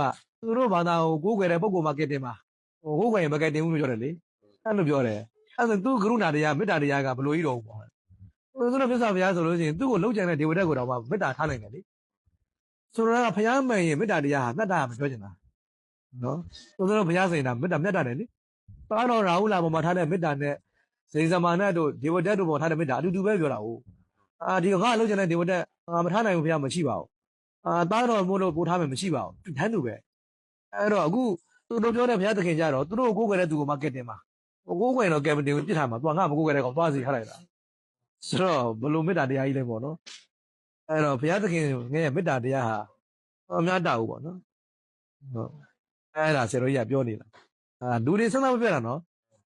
ကသူတို့ဘာသာကိုကိုးကွယ်တဲ့ပုံကောမာကက်တင်မှာဟိုကိုးကွယ်ရင်မကက်တင်ဘူးလို့ပြောတယ်လေအဲ့လိုပြောတယ်အဲ့ဒါသူကရုဏာတရားမေတ္တာတရားကဘလို့ကြီးတော့ပေါ့ဟိုသူတို့မြတ်စွာဘုရားဆိုလို့ရှိရင်သူ့ကိုလှုပ်ကြံတဲ့ဒေဝတက်ကိုတော့မှမေတ္တာထားနိုင်တယ်လေဆိုတော့ကဘုရားမှန်ရင်မေတ္တာတရားဟာမေတ္တာမပြောချင်တာနော်သူတို့ဘုရားဆိုရင်ဒါမေတ္တာမြတ်တာတယ်လေသာတော်ရာဟုလာပေါ်မှာထားတဲ့မေတ္တာနဲ့ဇိဇမာနတ်တို့ဒေဝတက်တို့ပေါ်ထားတဲ့မေတ္တာအတူတူပဲပြောတာဟုတ်အာဒီငါလှုပ်ကြံတဲ့ဒေဝတက်အာမထားနိုင်ဘူးဘုရားမရှိပါဘူး အာသားတော်မို့လို့ပို့ထားမယ်မရှိပါဘူးတန်းသူပဲအဲ့တော့အခုသူတို့ပြောတဲ့ဘုရားသခင်ကြတော့သူတို့ကိုကိုယ်ကွယ်တဲ့သူကိုမကက်တင်ပါကိုကိုယ်ကွယ်တော့ကယ်မတင်ဘူးပြစ်ထားမှာသူကငါမကိုယ်ကွယ်တဲ့ကောင်သွားစီထားလိုက်တာဆိုတော့ဘလို့မေတ္တာတရားကြီးလဲပေါ့နော်အဲ့တော့ဘုရားသခင်ငရဲ့မေတ္တာတရားဟာအများတာဘူးပေါ့နော်ဟုတ်အဲ့ဒါဆရာတော်ကြီးကပြောနေတာအာလူတွေစဉ်းစားမပြတ်တာနော်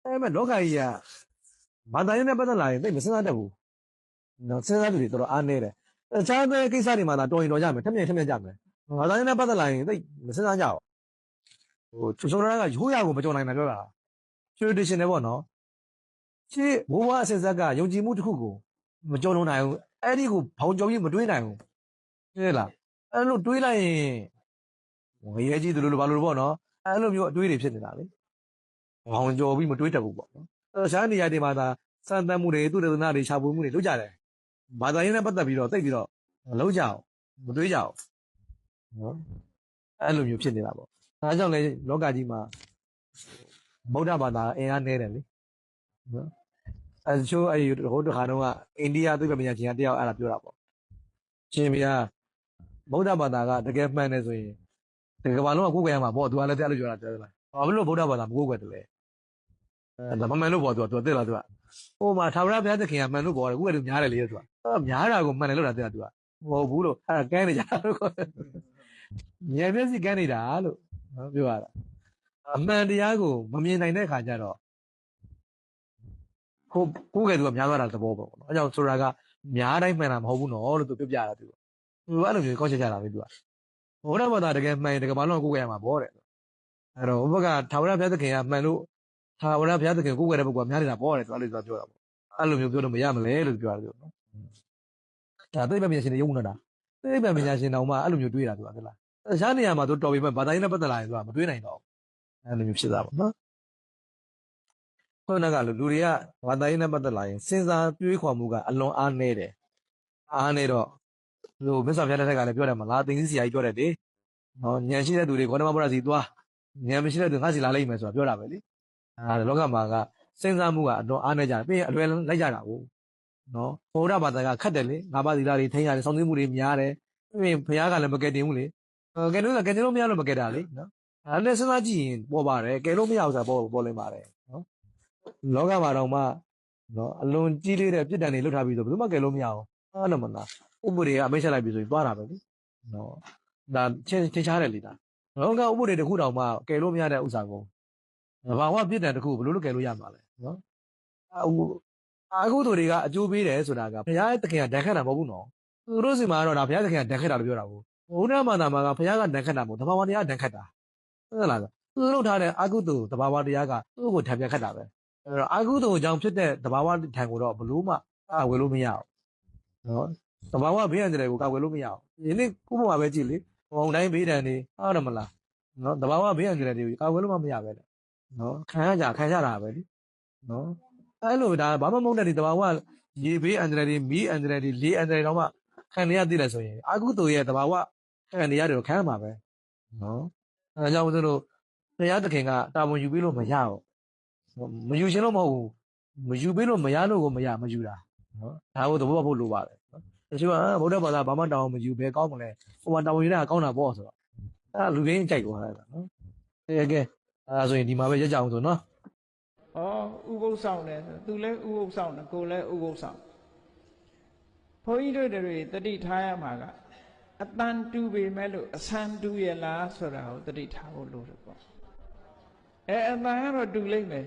အဲ့မဲ့လောကကြီးကဘာသာရေးနဲ့ပတ်သက်လာရင်သိမစဉ်းစားတတ်ဘူးနော်စဉ်းစားသူတွေတော်တော်အားနေတယ် တခြားတဲ့ကိစ္စတွေမှာသာတော်ရင်တော်ကြမယ်ထက်မြက်ထက်မြက်ကြမယ်ငါသားနဲ့ပတ်သက်လာရင်သိမစမ်းစားကြအောင်ဟိုချူချုံရကရိုးရာကိုမကြော်နိုင်တာပြောတာ tradition နဲ့ပေါ့နော်ရှေ့ဘိုးဘွားအဆက်ဆက်ကယုံကြည်မှုတစ်ခုကိုမကြော်လုံးနိုင်ဘူးအဲ့ဒီကိုဘောင်ကြော်ပြီးမတွေးနိုင်ဘူးသိလားအဲ့လိုတွေးလိုက်ရင်ငရဲကြီးတို့လိုဘာလို့ပေါ့နော်အဲ့လိုမျိုးအတွေးတွေဖြစ်နေတာလေဘောင်ကြော်ပြီးမတွေးတတ်ဘူးပေါ့နော်အဲ့ရှားနေရာတွေမှာသာစံတမ်းမှုတွေသူတသနာတွေရှာဖွေမှုတွေလုပ်ကြတယ် ဘာသာရေးနဲ့ပတ်သက်ပြီးတော့တိတ်ပြီးတော့မလုံးကြအောင်မတွေးကြအောင်နော်အဲ့လိုမျိုးဖြစ်နေတာပေါ့ဒါကြောင့်လေလောကကြီးမှာဗုဒ္ဓဘာသာအင်အားနည်းတယ်လေနော်အဲချိုးအဲ့ဒီဟိုတစ်ခါတော့ကအိန္ဒိယသိပ္ပံပညာရှင်ကတယောက်အဲ့ဒါပြောတာပေါ့ရှင်ဗျာဗုဒ္ဓဘာသာကတကယ်မှန်တယ်ဆိုရင်ဒီကမ္ဘာလုံးကကိုယ်ကွယ်ရမှာပေါ့သူကလည်းတဲ့အဲ့လိုပြောတာပြောတယ်လားဘာဖြစ်လို့ဗုဒ္ဓဘာသာမကိုယ်ကွယ်တယ်လဲအဲဒါမမှန်လို့ပေါ့သူကသူကသိလားသူက ဟိုမှာသာဝရဘုရားသခင်ကမှန်လို့ပေါ်တယ်ခုကတည်းကများတယ်လေသူကအဲ့များတာကိုမှန်တယ်လို့တာတဲ့သူကမဟုတ်ဘူးလို့အဲ့ဒါကန်းနေကြတာလို့ခေါ်တယ်ဉာဏ်မျက်စိကန်းနေတာလို့နော်ပြောရတာအမှန်တရားကိုမမြင်နိုင်တဲ့အခါကျတော့ကိုကိုကဲသူကများသွားတာသဘောပေါ့နော်အဲကြောင့်ဆိုတာကများတိုင်းမှန်တာမဟုတ်ဘူးနော်လို့သူပြောပြတာသူကသူအဲ့လိုမျိုးကောက်ချက်ကြတာပဲသူကဘုရားဘာသာတကယ်မှန်ရင်တကယ်ဘာလို့ကိုကဲရမှာပေါ့တဲ့အဲ့တော့ဘုရားကသာဝရဘုရားသခင်ကမှန်လို့ ဟာဝရဘုရားသခင်ကိုယ်ကွယ်တဲ့ပုဂ္ဂိုလ်ကများနေတာပေါ့တယ်သူအဲ့လိုဆိုပြောတာပေါ့အဲ့လိုမျိုးပြောလို့မရမလဲလို့ပြောတယ်သူနော်ဒါသိပ္ပံပညာရှင်တွေယုံနေတာသိပ္ပံပညာရှင်တောင်မှအဲ့လိုမျိုးတွေးတာသူကဟုတ်လားရှားနေရာမှာသူတော်ပြီမဲ့ဘာသာရေးနဲ့ပတ်သက်လာရင်သူကမတွေးနိုင်တော့အဲ့လိုမျိုးဖြစ်တာပေါ့နော်ခုနကလူတွေကဘာသာရေးနဲ့ပတ်သက်လာရင်စဉ်းစားတွေးခေါ်မှုကအလွန်အားနည်းတယ်အားနည်းတော့ဟိုမြတ်စွာဘုရားတဲ့ကလည်းပြောတယ်မလားသင်္စီဆရာကြီးပြောတယ်လေနော်ဉာဏ်ရှိတဲ့သူတွေဂေါတမဘုရားစီသွားဉာဏ်မရှိတဲ့သူငါစီလာလိမ့်မယ်ဆိုတာပြောတာပဲလေ အဲလောကမှာကစဉ်းစားမှုကအတော့အားနေကြတယ်ပြီးရင်အလွယ်လိုက်ကြတာကိုနော်ဘုရားဘာသာကခတ်တယ်လေငါးပါးသီလတွေထိန်းရတယ်စောင့်သိမှုတွေများတယ်ပြီးရင်ဘုရားကလည်းမကယ်တင်ဘူးလေကယ်လို့ကယ်တင်လို့မရလို့မကယ်တာလေနော်အဲလည်းစဉ်းစားကြည့်ရင်ပေါ်ပါတယ်ကယ်လို့မရဘူးဆိုတာပေါ်ပေါ်လင်းပါတယ်နော်လောကမှာတော့မှနော်အလွန်ကြီးလေးတဲ့ပြစ်ဒဏ်တွေလွတ်ထားပြီးဆိုဘယ်သူမှကယ်လို့မရအောင်အားလုံးမလားဥပ္ပဒေကအမိတ်ဆက်လိုက်ပြီဆိုရင်သွားတာပဲလေနော်ဒါချင်းချင်းချားတယ်လေဒါလောကဥပ္ပဒေတစ်ခုတောင်မှကယ်လို့မရတဲ့ဥစ္စာကို ဘာဝပြစ်ဒဏ်တစ်ခုကိုဘယ်လိုလုပ်ကယ်လို့ရမှာလဲနော်အခုအခုတို့တွေကအကျိုးပေးတယ်ဆိုတာကဘုရားသခင်ကဒဏ်ခတ်တာမဟုတ်ဘူးနော်သူတို့စီမှာတော့ဒါဘုရားသခင်ကဒဏ်ခတ်တာလို့ပြောတာကိုဘုရားမာနာမှာကဘုရားကဒဏ်ခတ်တာမဟုတ်တဘာဝတရားဒဏ်ခတ်တာဟုတ်လားသူတို့ထားတဲ့အကုသိုလ်တဘာဝတရားကသူ့ကိုထံပြန်ခတ်တာပဲအဲ့တော့အကုသိုလ်ကြောင့်ဖြစ်တဲ့တဘာဝထံကိုတော့ဘလို့မှအဝယ်လို့မရအောင်နော်တဘာဝဘေးရန်တဲ့ကိုကဝယ်လို့မရအောင်ဒီနေ့ခုဘဝပဲကြည့်လေဟိုတိုင်းဘေးဒဏ်နေဟုတ်တယ်မလားနော်တဘာဝဘေးရန်တဲ့တွေကိုကဝယ်လို့မှမရပဲလေ နော်ခံရကြခံရတာပဲလीနော်အဲ့လိုဒါဘာမှမဟုတ်တဲ့ဒီတဘာဝရေဘေးအန္တရာယ်တွေမီးအန္တရာယ်တွေလေအန္တရာယ်တော့မှခံရသိတယ်ဆိုရင်အကုသိုလ်ရဲ့တဘာဝခံရရတယ်ခံရမှာပဲနော်အဲဒါကြောင့်ဦးဇင်းတို့ဘုရားသခင်ကတာဝန်ယူပြီးလို့မရဘူးမယူရှင်လို့မဟုတ်ဘူးမယူပြီးလို့မရလို့ကိုမရမယူတာနော်ဒါကိုသဘောပေါက်ဖို့လိုပါတယ်နော်တချို့ကဗုဒ္ဓဘာသာဘာမှတောင်းမယူဘဲကောင်းမလဲဟိုမှာတာဝန်ယူတဲ့ဟာကောင်းတာပေါ့ဆိုတော့အဲလူရင်းကြိုက်သွားတာနော်တကယ် အဲဒါဆိုရင်ဒီမှာပဲရက်ကြအောင်ဆိုနော်ဩဥပုသ်ဆောင်တယ်ဆိုသူလည်းဥပုသ်ဆောင်တယ်ကိုယ်လည်းဥပုသ်ဆောင်ဘုန်းကြီးတို့တွေတတိထားရမှာကအတန်တူပေမဲ့လို့အဆန်တူရလားဆိုတာကိုတတိထားဖို့လိုတယ်ပေါ့အဲအတန်ကတော့တူလိမ့်မယ်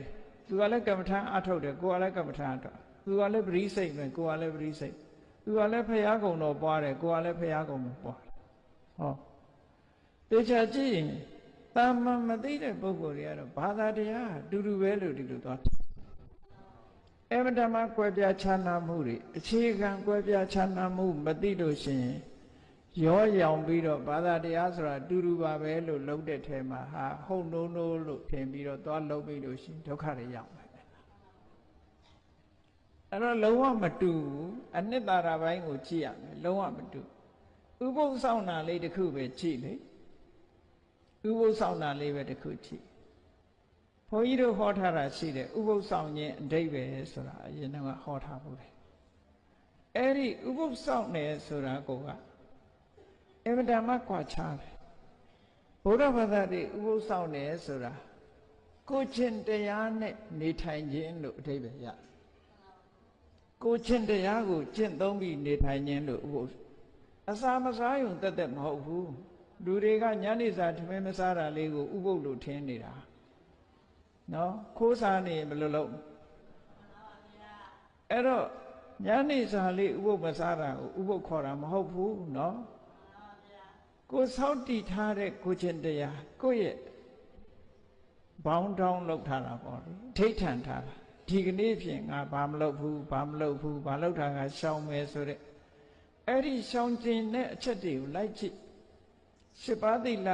သူကလည်းကမ္မထာအထုတ်တယ်ကိုယ်ကလည်းကမ္မထာအထုတ်သူကလည်းပရိစိတ်ပဲကိုယ်ကလည်းပရိစိတ်သူကလည်းဖရာကုံတော်ပွားတယ်ကိုယ်ကလည်းဖရာကုံမပွားဟောတေချာကြည့်ရင် တာမန်မသိတဲ့ပုဂ္ဂိုလ်တွေကတော့ဘာသာတရားအတူတူပဲလို့ဒီလိုသွားအမတမကွဲပြားခြားနာမှုတွေအခြေခံကွဲပြားခြားနာမှုမသိလို့ရှိရင်ရောရောင်ပြီးတော့ဘာသာတရားဆိုတာအတူတူပါပဲလို့လုံးတဲ့ထဲမှာဟာဟုတ်နိုးနိုးလို့ထင်ပြီးတော့သွားလုံးပြီးလို့ရှိရင်ဒုက္ခတွေရောက်မယ်အဲ့တော့လုံးဝမတူဘူးအနှစ်သာရပိုင်းကိုကြည့်ရမယ်လုံးဝမတူဥပုသ်ဆောင်တာလေးတစ်ခုပဲကြည့်လေ ဥပုသ်ဆောင်တာလေးပဲတစ်ခုကြည့်ဘုန်းကြီးတို့ဟောထားတာရှိတယ်ဥပုသ်ဆောင်ခြင်းအဓိပ္ပာယ်ဆိုတာအရင်ကဟောထားဘူးတယ်အဲ့ဒီဥပုသ်ဆောင်တယ်ဆိုတာကိုကအင်မတန်မှကွာခြားတယ်ဘုရားဘာသာတွေဥပုသ်ဆောင်တယ်ဆိုတာကိုချင်းတရားနဲ့နေထိုင်ခြင်းလို့အဓိပ္ပာယ်ရတယ်ကိုချင်းတရားကိုကျင့်သုံးပြီးနေထိုင်ခြင်းလို့ဥပုသ်အစာမစားရုံတက်တက်မဟုတ်ဘူး လူတွေကညနေစာထမင်းမစားတာလေးကိုဥပုသ်လို့ထင်နေတာနော်ခိုးစားနေဘယ်လိုလုပ်အဲ့တော့ညနေစာလေးဥပုသ်မစားတာကိုဥပုသ်ခေါ်တာမဟုတ်ဘူးနော်ကိုစောင့်တည်ထားတဲ့ကိုချင်းတရားကိုယ့်ရဲ့ဘောင်းတောင်းလောက်ထားတာပေါ့လေထိတ်ထန်ထားတာဒီကနေ့ဖြင့်ငါဘာမလုပ်ဘူးဘာမလုပ်ဘူးဘာလုပ်တာကရှောင်မယ်ဆိုတဲ့အဲ့ဒီရှောင်ကျင်တဲ့အချက်တွေကိုလိုက်ကြည့် ရှစ်ပါးသီလ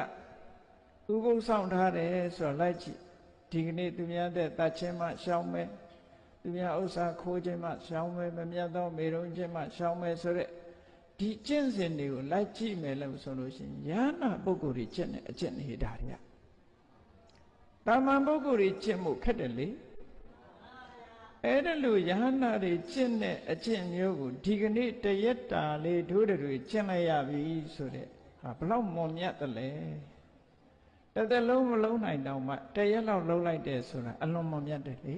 ဥပုသ်ဆောင်ထားတယ်ဆိုတော့လိုက်ကြည့်ဒီကနေ့သူများတဲ့တတ်ချင်းမှရှောင်မယ်သူများဥစ္စာခိုးခြင်းမှရှောင်မယ်မမြတ်သောမေရုံခြင်းမှရှောင်မယ်ဆိုတဲ့ဒီကျင့်စဉ်တွေကိုလိုက်ကြည့်မယ်လို့ဆိုလို့ရှိရင်ယ ahanan ပုဂ္ဂိုလ်တွေကျင့်တဲ့အကျင့်နေတာတွေကတာမန်ပုဂ္ဂိုလ်တွေကျင့်မှုခက်တယ်လေအဲ့ဒါလို့ယ ahanan တွေကျင့်တဲ့အကျင့်မျိုးကိုဒီကနေ့တရက်တာလေးတို့တွေကျင့်လိုက်ရပြီဆိုတဲ့ဟာ ဘလောက်မွန်မြတ်တယ်လဲတစ်သက်လုံးမလုံးနိုင်တော့မှတရက်လောက်လုံးလိုက်တယ်ဆိုတာအလွန်မွန်မြတ်တယ်လေ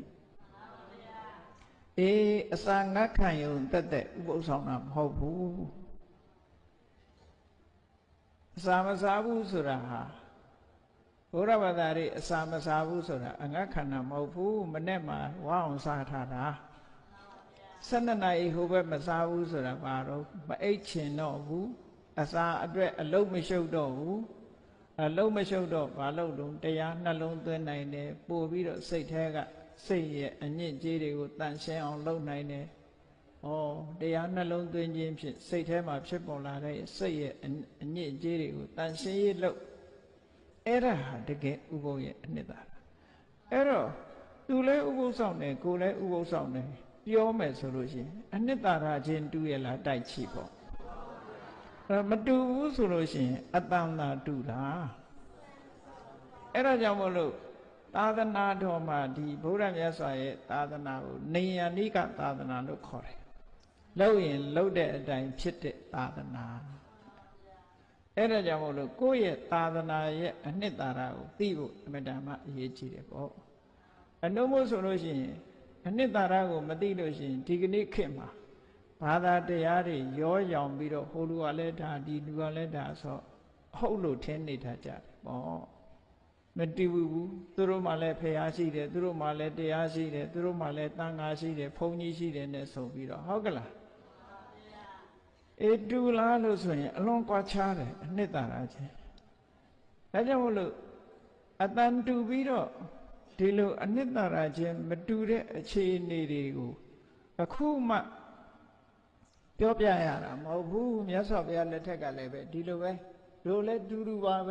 အေးအစာငတ်ခံရုံတက်တက်ဥပုသ်ဆောင်တာမဟုတ်ဘူးအစာမစားဘူးဆိုတာဟာဘုရားဘာသာရေးအစာမစားဘူးဆိုတာအငတ်ခန္ဓာမဟုတ်ဘူးမနဲ့မှဝအောင်စားထားတာ12နာရီဟိုဘက်မစားဘူးဆိုတာဘာတော့မအိတ်ချင်တော့ဘူး အစာအတွက်အလုံးမရှုပ်တော့ဘူးအလုံးမရှုပ်တော့ဘာလို့လုံးတရားနှလုံးသွင်းနိုင်တယ်ပို့ပြီးတော့စိတ်แท้ကစိတ်ရဲ့အညစ်အကြေးတွေကိုတန်ရှင်းအောင်လုပ်နိုင်တယ်။ဩတရားနှလုံးသွင်းခြင်းဖြင့်စိတ်ထဲမှာဖြစ်ပေါ်လာတဲ့စိတ်ရဲ့အညစ်အကြေးတွေကိုတန်ရှင်းရေးလုပ်အဲ့ဒါဟာတကယ်ဥပုပ်ရဲ့အနှစ်သာရ။အဲ့တော့သူလည်းဥပုပ်ဆောင်တယ်ကိုယ်လည်းဥပုပ်ဆောင်တယ်ပြောမယ်ဆိုလို့ရှိရင်အနှစ်သာရချင်းတူရလားတိုက်ချိပေါ့။ အဲ့မတူဘူးဆိုလို့ရှိရင်အတန်သာတူတာ။အဲ့ဒါကြောင့်မို့လို့သာသနာတော်မှာဒီဗုဒ္ဓမြတ်စွာရဲ့သာသနာကိုနေယနိကသာသနာလို့ခေါ်တယ်။လောက်ရင်လောက်တဲ့အတိုင်းဖြစ်တဲ့သာသနာ။အဲ့ဒါကြောင့်မို့လို့ကိုယ့်ရဲ့သာသနာရဲ့အနှစ်သာရကိုသိဖို့အမြဲတမ်းအရေးကြီးတယ်ပေါ့။အနုမို့ဆိုလို့ရှိရင်အနှစ်သာရကိုမသိလို့ရှိရင်ဒီကနေ့ခေတ်မှာ ဘာသာတရားတွေရောရောင်ပြီးတော့ဟိုလူကလည်းဒါဒီလူကလည်းဒါဆိုဟုတ်လို့ထင်နေတတ်ကြတယ်ပေါ့။မတူဘူးသူတို့မှလည်းဖះရှိတယ်သူတို့မှလည်းတရားရှိတယ်သူတို့မှလည်းတန်ခါရှိတယ်ဘုန်းကြီးရှိတယ်နဲ့ဆိုပြီးတော့ဟုတ်ကလားအေတူလားလို့ဆိုရင်အလွန်ကွာခြားတယ်အနှစ်သာရချင်းဒါကြောင့်မို့လို့အတန်တူပြီးတော့ဒီလိုအနှစ်သာရချင်းမတူတဲ့အခြေအနေတွေကိုအခုမှ ပြောပြရတာမဟုတ်ဘူးမြတ်စွာဘုရားလက်ထက်ကလည်းပဲဒီလိုပဲတို့လည်းတူတူပါပဲ